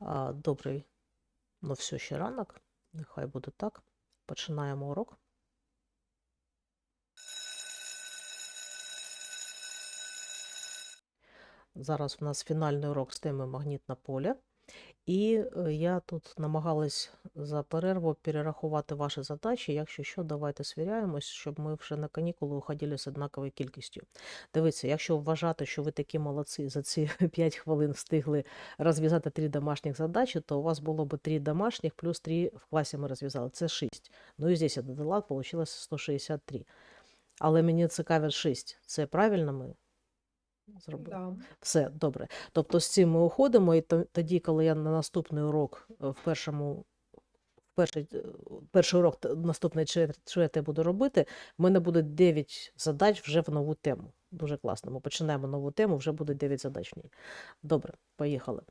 Добрий, ну все ще ранок, нехай буде так. Починаємо урок. Зараз у нас фінальний урок з теми магнітне поле. І е, я тут намагалась за перерву перерахувати ваші задачі. Якщо що, давайте свіряємось, щоб ми вже на канікули уходили з однаковою кількістю. Дивіться, якщо вважати, що ви такі молодці, за ці 5 хвилин встигли розв'язати три домашніх задачі, то у вас було б 3 домашніх плюс 3 в класі ми розв'язали. Це 6. Ну і здесь я додала, вийшло 163. Але мені цікавить 6. Це правильно ми зробили? Да. Все добре. Тобто з цим ми уходимо, і то- тоді, коли я на наступний урок е, в першому. Перший, е, перший урок наступний, я, буду робити, в мене буде 9 задач вже в нову тему. Дуже класно. Ми починаємо нову тему, вже буде 9 задач. Добре, поїхали.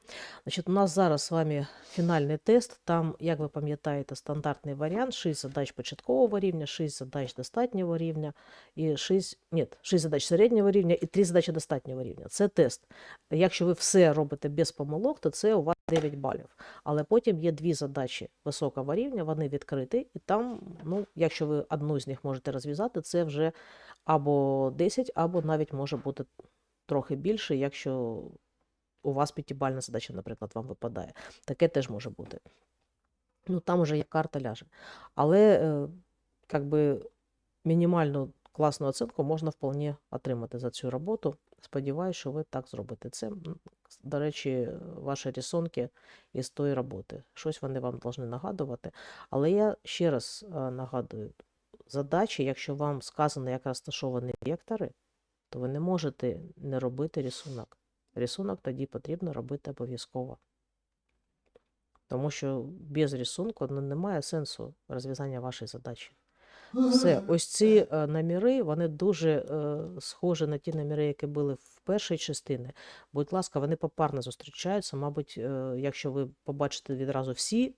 Значить, у нас зараз з вами фінальний тест. Там, як ви пам'ятаєте, стандартний варіант: 6 задач початкового рівня, 6 задач достатнього рівня, і 6, ні, 6 задач середнього рівня і 3 задачі достатнього рівня. Це тест. Якщо ви все робите без помилок, то це у вас 9 балів. Але потім є дві задачі високого рівня, вони відкриті, і там, ну, якщо ви одну з них можете розв'язати, це вже або 10, або навіть може бути трохи більше, якщо у вас п'ятибальна задача, наприклад, вам випадає. Таке теж може бути. Ну, там уже як карта ляже. Але е, как би, мінімальну класну оцінку можна вполне отримати за цю роботу. Сподіваюся, що ви так зробите. Це, до речі, ваші рисунки із тої роботи. Щось вони вам повинні нагадувати. Але я ще раз е, нагадую, задачі, якщо вам сказано, як розташовані вектори, то ви не можете не робити рисунок. Рисунок тоді потрібно робити обов'язково. Тому що без рисунку ну, немає сенсу розв'язання вашої задачі. Все, ось ці е, наміри, вони дуже е, схожі на ті наміри, які були в першій частині. Будь ласка, вони попарно зустрічаються. Мабуть, е, якщо ви побачите відразу всі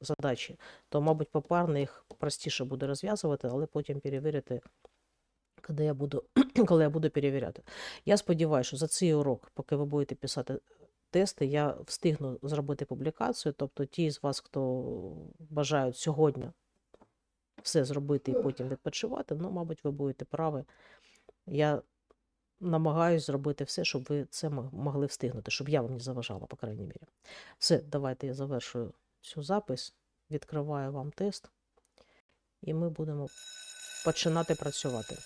задачі, то, мабуть, попарно їх простіше буде розв'язувати, але потім перевірити, коли я буду, коли я буду перевіряти. Я сподіваюся, що за цей урок, поки ви будете писати тести, я встигну зробити публікацію. Тобто ті з вас, хто бажають сьогодні все зробити і потім відпочивати, ну, мабуть, ви будете праві. Я намагаюсь зробити все, щоб ви це могли встигнути, щоб я вам не заважала, по крайній мірі. Все, давайте я завершую цю запис, відкриваю вам тест, і ми будемо починати працювати.